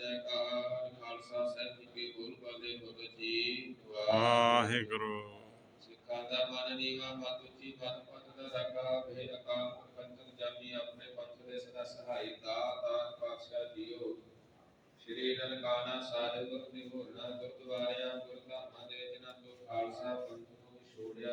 ਜੈਕਾਰ ਖਾਲਸਾ ਸਾਹਿਬ ਜੀ ਕੀ ਬੋਲ ਬਾਲੇ ਭਗਤ ਜੀ ਵਾਹਿਗੁਰੂ। ਸਿੱਖਾਂ ਦਾ ਮਨ ਨੀਵਾ ਮਤ ਉੱਚੀ ਮਤ ਪਤ ਦਾ ਰਗਾ ਭੇ ਅਕਾਲ ਪੰਥਕ ਜਾਮੀ ਆਪਣੇ ਪੰਥ ਦੇ ਸਦਾ ਸਹਾਈ ਦਾਤਾ ਪਾਤਸ਼ਾਹ ਜੀਓ ਸ਼੍ਰੀ ਨਨਕਾਣਾ ਸਾਹਿਬ ਨਿਹੋਰਨਾ ਗੁਰਦੁਆਰਿਆਂ, ਗੁਰਧਾਮਾਂ ਦੇ, ਜਿਨ੍ਹਾਂ ਤੋਂ ਖਾਲਸਾ ਪੰਥ ਨੂੰ ਛੋੜਿਆ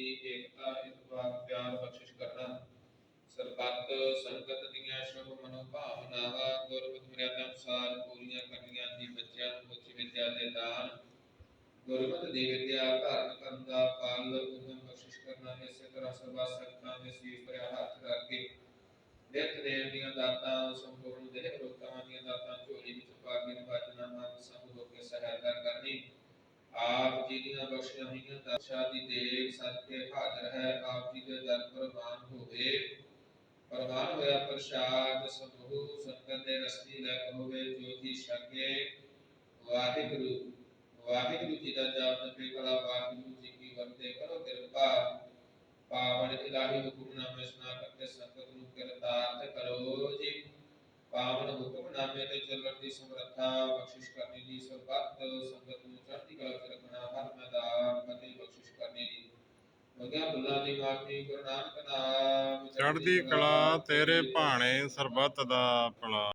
ਸ਼ਾਂਤੀ ਏਕਤਾ ਇਤਫਾਕ ਪਿਆਰ, ਬਖਸ਼ਿਸ਼ ਕਰਨਾ। ਸਰਬੱਤ ਸੰਗਤ ਦੀਆਂ ਸ਼ੁਭ ਮਨੋਭਾਵਨਾਵਾਂ, ਗੁਰਮਤਿ ਮਰਿਆਦਾ ਅਨੁਸਾਰ ਪੂਰੀਆਂ ਕਰਨੀਆਂ ਜੀ ਬੱਚਿਆਂ ਨੂੰ ਉੱਚ ਵਿਦਿਆ ਦੇ ਦਾਨ। ਗੁਰਮਤਿ ਦੀ ਵਿਦਿਆ ਧਾਰਨ ਕਰਨ ਦਾ ਫਲ ਉਦਮ ਬਖਸ਼ਿਸ਼ ਕਰਨਾ, ਇਸੇ ਤਰ੍ਹਾਂ ਸਰਬਾ ਸੰਗਤਾਂ ਦੇ ਸੀਸ ਭਰਿਆ ਹੱਥ ਰੱਖ ਕੇ ਨਿਤ ਦੇਣ ਦੀਆਂ ਦਾਤਾਂ ਆਪ ਜੀ ਦੀਆਂ ਬਖਸ਼ੀਆਂ ਹੋਈਆਂ ਦਾਤਾਂ ਦੀ ਦੇਖ ਸਦਕੇ ਹਾਜ਼ਰ ਹੈ ਆਪ ਜੀ ਦੇ ਦਰ ਪ੍ਰਵਾਨ ਹੋਵੇ ਪ੍ਰਵਾਨ ਹੋਇਆ ਪ੍ਰਸ਼ਾਦ ਸਮੂਹ ਸੰਗਤ ਦੇ ਰਸਤੀ ਲੈ ਹੋਵੇ ਜੋਤੀ ਛਕੇ ਵਾਹਿਗੁਰੂ ਵਾਹਿਗੁਰੂ ਜੀ ਦਾ ਜਾਪ ਤੇ ਕਲਾ ਵਾਹਿਗੁਰੂ ਜੀ ਕੀ ਵਰਤੇ ਕਰੋ ਕਿਰਪਾ ਪਾਵਨ ਇਲਾਹੀ ਹੁਕਮਨਾਮੇ ਸੁਣਾ ਕਰਕੇ ਸੰਗਤ ਨੂੰ ਕਿਰਤਾਰਥ ਕਰੋ ਜੀ ਪਾਵਨ ਹੁਕਮਨਾਮੇ ਤੇ ਚੱਲਣ ਦੀ ਸਮਰੱਥਾ ਬਖਸ਼ਿਸ਼ ਕਰਨੀ ਜੀ ਸਰਬੱਤ ਸੰਗਤ ਨੂੰ ਚੜ੍ਹਦੀ ਕਲਾ ਚ ਰੱਖਣਾ ਹਰ ਮੈਦਾਨ ਫਤਿਹ ਬਖਸ਼ਿਸ਼ ਕਰਨੀ ਜੀ ਗੁਰੂ ਨਾਨਕ ਨਾਮ ਚੜ੍ਹਦੀ ਕਲਾ ਤੇਰੇ ਭਾਣੇ ਸਰਬੱਤ ਦਾ ਭਲਾ।